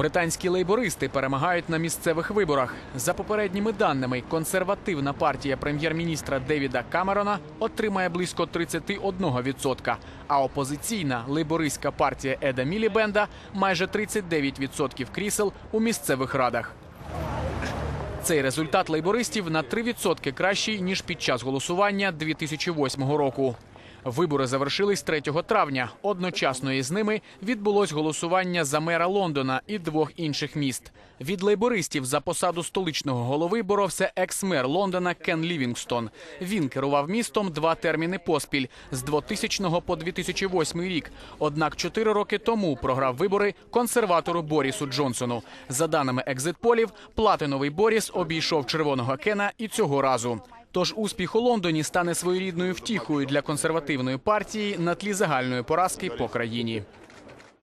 Британські лейбористи перемагають на місцевих виборах. За попередніми даними, консервативна партія прем'єр-міністра Девіда Камерона отримає близько 31%, а опозиційна лейбористська партія Еда Мілібенда майже 39% крісел у місцевих радах. Цей результат лейбористів на 3% кращий ніж під час голосування 2008 року. Вибори завершились 3 травня. Одночасно із ними відбулось голосування за мера Лондона і двох інших міст. Від лейбористів за посаду столичного голови боровся екс-мер Лондона Кен Лівінгстон. Він керував містом два терміни поспіль з 2000 по 2008 рік. Однак чотири роки тому програв вибори консерватору Борісу Джонсону. За даними екзитполів, платиновий Боріс обійшов червоного Кена і цього разу. Тож успіх у Лондоні стане своєрідною втіхою для консервативної партії на тлі загальної поразки по країні.